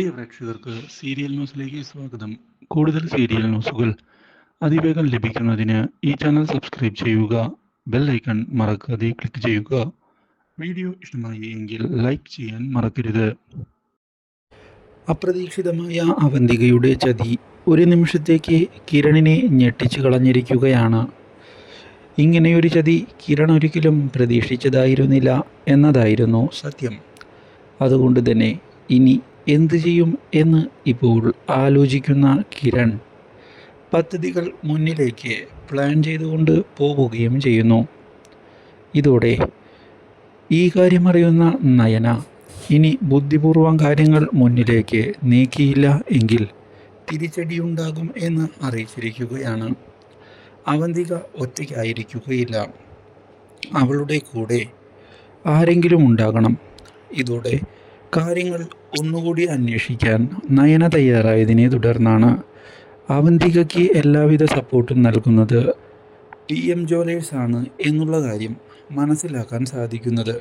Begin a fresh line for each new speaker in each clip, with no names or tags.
പ്രിയ പ്രേക്ഷകർക്ക് സീരിയൽ ന്യൂസിലേക്ക് സ്വാഗതം. കൂടുതൽ സീരിയൽ ന്യൂസുകൾ അതിവേഗം ലഭിക്കുന്നതിന് ഈ ചാനൽ സബ്സ്ക്രൈബ് ചെയ്യുക ബെൽ ഐക്കൺ മറക്കാതെ ക്ലിക്ക് ചെയ്യുക. വീഡിയോ ഇഷ്ടമായി എങ്കിൽ ലൈക്ക് ചെയ്യാൻ മറക്കരുത്. അപ്രതീക്ഷിതമായ അവന്തികയുടെ ചതി ഒരു നിമിഷത്തേക്ക് കിരണിനെ ഞെട്ടിച്ചു കളഞ്ഞിരിക്കുകയാണ്. ഇങ്ങനെയൊരു ചതി കിരൺ ഒരിക്കലും പ്രതീക്ഷിച്ചതായിരുന്നില്ല എന്നതായിരുന്നു സത്യം. അതുകൊണ്ട് തന്നെ ഇനി എന്തു ചെയ്യും എന്ന് ഇപ്പോൾ ആലോചിക്കുന്ന കിരൺ പദ്ധതികൾ മുന്നിലേക്ക് പ്ലാൻ ചെയ്തുകൊണ്ട് പോവുകയും ചെയ്യുന്നു. ഇതോടെ ഈ കാര്യമറിയുന്ന നയന ഇനി ബുദ്ധിപൂർവം കാര്യങ്ങൾ മുന്നിലേക്ക് നീക്കിയില്ല എങ്കിൽ തിരിച്ചടിയുണ്ടാകും എന്ന് അറിയിച്ചിരിക്കുകയാണ്. അവന്തിക ഒറ്റയ്ക്കായിരിക്കുകയില്ല. അവളുടെ കൂടെ ആരെങ്കിലും ഉണ്ടാകണം. ഇതോടെ കാര്യങ്ങൾ ഒന്നുകൂടി അന്വേഷിക്കാൻ നയന തയ്യാറായതിനെ തുടർന്നാണ് അവന്തികയ്ക്ക് എല്ലാവിധ സപ്പോർട്ടും നൽകുന്നത്. ടി എം ജോലേഴ്സ് ആണ് എന്നുള്ള കാര്യം മനസ്സിലാക്കാൻ സാധിക്കുന്നത്.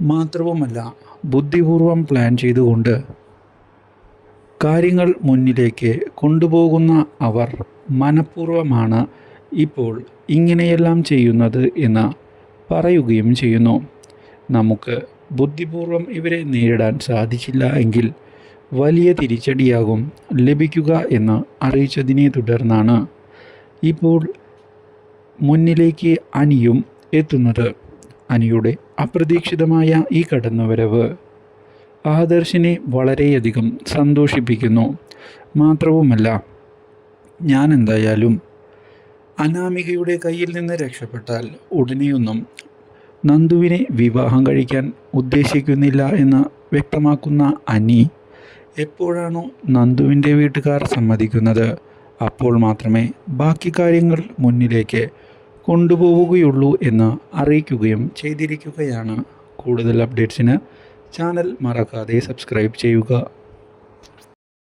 മാത്രവുമല്ല ബുദ്ധിപൂർവം പ്ലാൻ ചെയ്തുകൊണ്ട് കാര്യങ്ങൾ മുന്നിലേക്ക് കൊണ്ടുപോകുന്ന അവർ മനഃപൂർവമാണ് ഇപ്പോൾ ഇങ്ങനെയെല്ലാം ചെയ്യുന്നത് എന്ന് പറയുകയും ചെയ്യുന്നു. നമുക്ക് ബുദ്ധിപൂർവം ഇവരെ നേരിടാൻ സാധിച്ചില്ല എങ്കിൽ വലിയ തിരിച്ചടിയാകും ലഭിക്കുക എന്ന് അറിയിച്ചതിനെ തുടർന്നാണ് ഇപ്പോൾ മുന്നിലേക്ക് അനിയും എത്തുന്നത്. അനിയുടെ അപ്രതീക്ഷിതമായ ഈ കടന്നുവരവ് ആദർശിനെ വളരെയധികം സന്തോഷിപ്പിക്കുന്നു. മാത്രവുമല്ല ഞാൻ എന്തായാലും അനാമികയുടെ കയ്യിൽ നിന്ന് രക്ഷപ്പെട്ടാൽ ഉടനെയൊന്നും നന്ദുവിനെ വിവാഹം കഴിക്കാൻ ഉദ്ദേശിക്കുന്നില്ല എന്ന് വ്യക്തമാക്കുന്ന അനി എപ്പോഴാണോ നന്ദുവിന്റെ വീട്ടുകാർ സമ്മതിക്കുന്നത് അപ്പോൾ മാത്രമേ ബാക്കി കാര്യങ്ങൾ മുന്നിലേക്ക് കൊണ്ടുപോവുകയുള്ളൂ എന്ന് അറിയിക്കുകയും ചെയ്തിരിക്കുകയാണ്. കൂടുതൽ അപ്ഡേറ്റ്സിന് ചാനൽ മറക്കാതെ സബ്സ്ക്രൈബ് ചെയ്യുക.